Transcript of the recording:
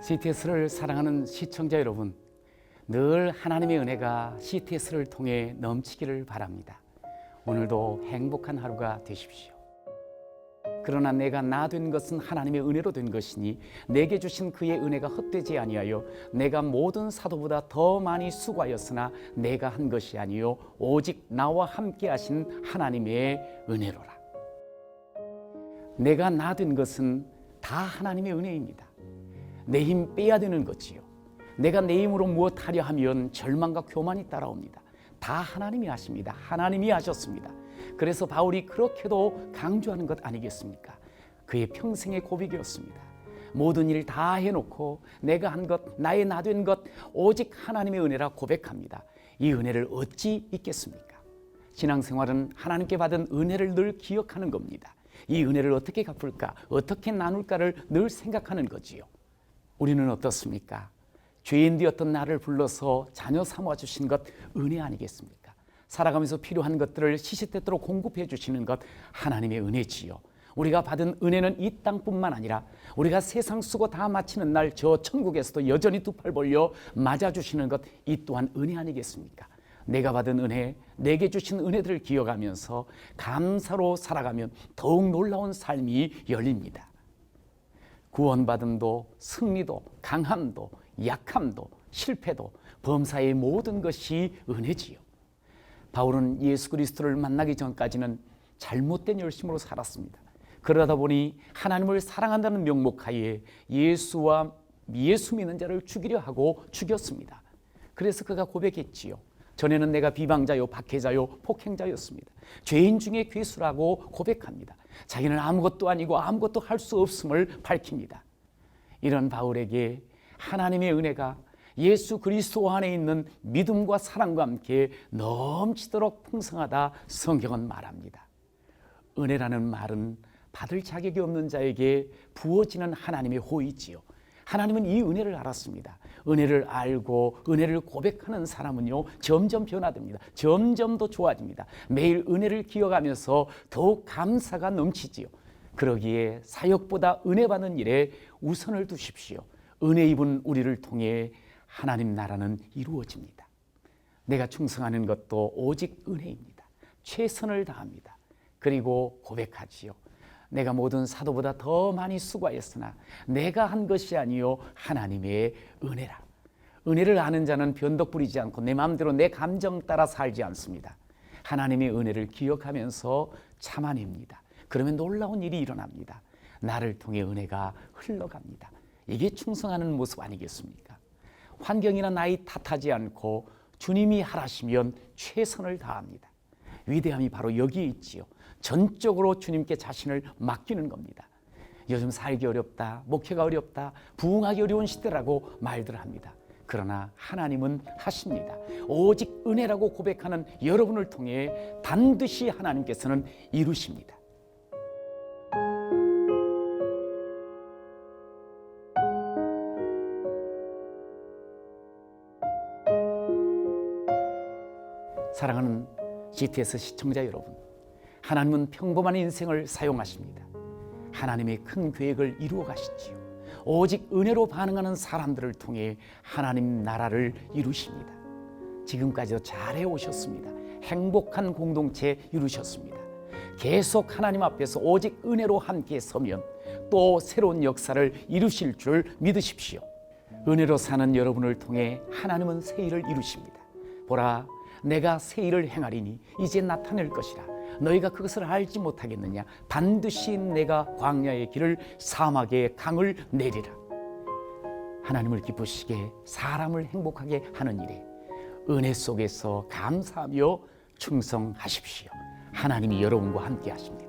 CTS를 사랑하는 시청자 여러분, 늘 하나님의 은혜가 CTS를 통해 넘치기를 바랍니다. 오늘도 행복한 하루가 되십시오. 그러나 내가 나 된 것은 하나님의 은혜로 된 것이니 내게 주신 그의 은혜가 헛되지 아니하여 내가 모든 사도보다 더 많이 수고하였으나 내가 한 것이 아니요 오직 나와 함께 하신 하나님의 은혜로라. 내가 나 된 것은 다 하나님의 은혜입니다. 내 힘 빼야 되는 거지요. 내가 내 힘으로 무엇 하려 하면 절망과 교만이 따라옵니다. 다 하나님이 하십니다. 하나님이 하셨습니다. 그래서 바울이 그렇게도 강조하는 것 아니겠습니까? 그의 평생의 고백이었습니다. 모든 일 다 해놓고 내가 한 것, 나의 나 된 것, 오직 하나님의 은혜라 고백합니다. 이 은혜를 어찌 잊겠습니까? 신앙생활은 하나님께 받은 은혜를 늘 기억하는 겁니다. 이 은혜를 어떻게 갚을까, 어떻게 나눌까를 늘 생각하는 거지요. 우리는 어떻습니까? 죄인 되었던 나를 불러서 자녀 삼아 주신 것 은혜 아니겠습니까? 살아가면서 필요한 것들을 시시때때로 공급해 주시는 것 하나님의 은혜지요. 우리가 받은 은혜는 이 땅뿐만 아니라 우리가 세상 쓰고 다 마치는 날 저 천국에서도 여전히 두 팔 벌려 맞아 주시는 것 이 또한 은혜 아니겠습니까? 내가 받은 은혜, 내게 주신 은혜들을 기억하면서 감사로 살아가면 더욱 놀라운 삶이 열립니다. 구원받음도 승리도 강함도 약함도 실패도 범사의 모든 것이 은혜지요. 바울은 예수 그리스도를 만나기 전까지는 잘못된 열심으로 살았습니다. 그러다 보니 하나님을 사랑한다는 명목하에 예수와 예수 믿는 자를 죽이려 하고 죽였습니다. 그래서 그가 고백했지요. 전에는 내가 비방자요, 박해자요, 폭행자였습니다. 죄인 중에 괴수라고 고백합니다. 자기는 아무것도 아니고 아무것도 할 수 없음을 밝힙니다. 이런 바울에게 하나님의 은혜가 예수 그리스도 안에 있는 믿음과 사랑과 함께 넘치도록 풍성하다 성경은 말합니다. 은혜라는 말은 받을 자격이 없는 자에게 부어지는 하나님의 호의지요. 하나님은 이 은혜를 알았습니다. 은혜를 알고 은혜를 고백하는 사람은요 점점 변화됩니다. 점점 더 좋아집니다. 매일 은혜를 기억하면서 더욱 감사가 넘치지요. 그러기에 사역보다 은혜 받는 일에 우선을 두십시오. 은혜 입은 우리를 통해 하나님 나라는 이루어집니다. 내가 충성하는 것도 오직 은혜입니다. 최선을 다합니다. 그리고 고백하지요. 내가 모든 사도보다 더 많이 수고하였으나 내가 한 것이 아니요 하나님의 은혜라. 은혜를 아는 자는 변덕 부리지 않고 내 마음대로 내 감정 따라 살지 않습니다. 하나님의 은혜를 기억하면서 참아냅니다. 그러면 놀라운 일이 일어납니다. 나를 통해 은혜가 흘러갑니다. 이게 충성하는 모습 아니겠습니까? 환경이나 나이 탓하지 않고 주님이 하라시면 최선을 다합니다. 위대함이 바로 여기에 있지요. 전적으로 주님께 자신을 맡기는 겁니다. 요즘 살기 어렵다, 목회가 어렵다, 부흥하기 어려운 시대라고 말들 합니다. 그러나 하나님은 하십니다. 오직 은혜라고 고백하는 여러분을 통해 반드시 하나님께서는 이루십니다. 사랑하는 GTS 시청자 여러분, 하나님은 평범한 인생을 사용하십니다. 하나님의 큰 계획을 이루어 가시지요. 오직 은혜로 반응하는 사람들을 통해 하나님 나라를 이루십니다. 지금까지도 잘해 오셨습니다. 행복한 공동체 이루셨습니다. 계속 하나님 앞에서 오직 은혜로 함께 서면 또 새로운 역사를 이루실 줄 믿으십시오. 은혜로 사는 여러분을 통해 하나님은 새 일을 이루십니다. 보라, 내가 새 일을 행하리니 이제 나타낼 것이라. 너희가 그것을 알지 못하겠느냐? 반드시 내가 광야의 길을 사막의 강을 내리라. 하나님을 기쁘시게 사람을 행복하게 하는 일에 은혜 속에서 감사하며 충성하십시오. 하나님이 여러분과 함께 하십니다.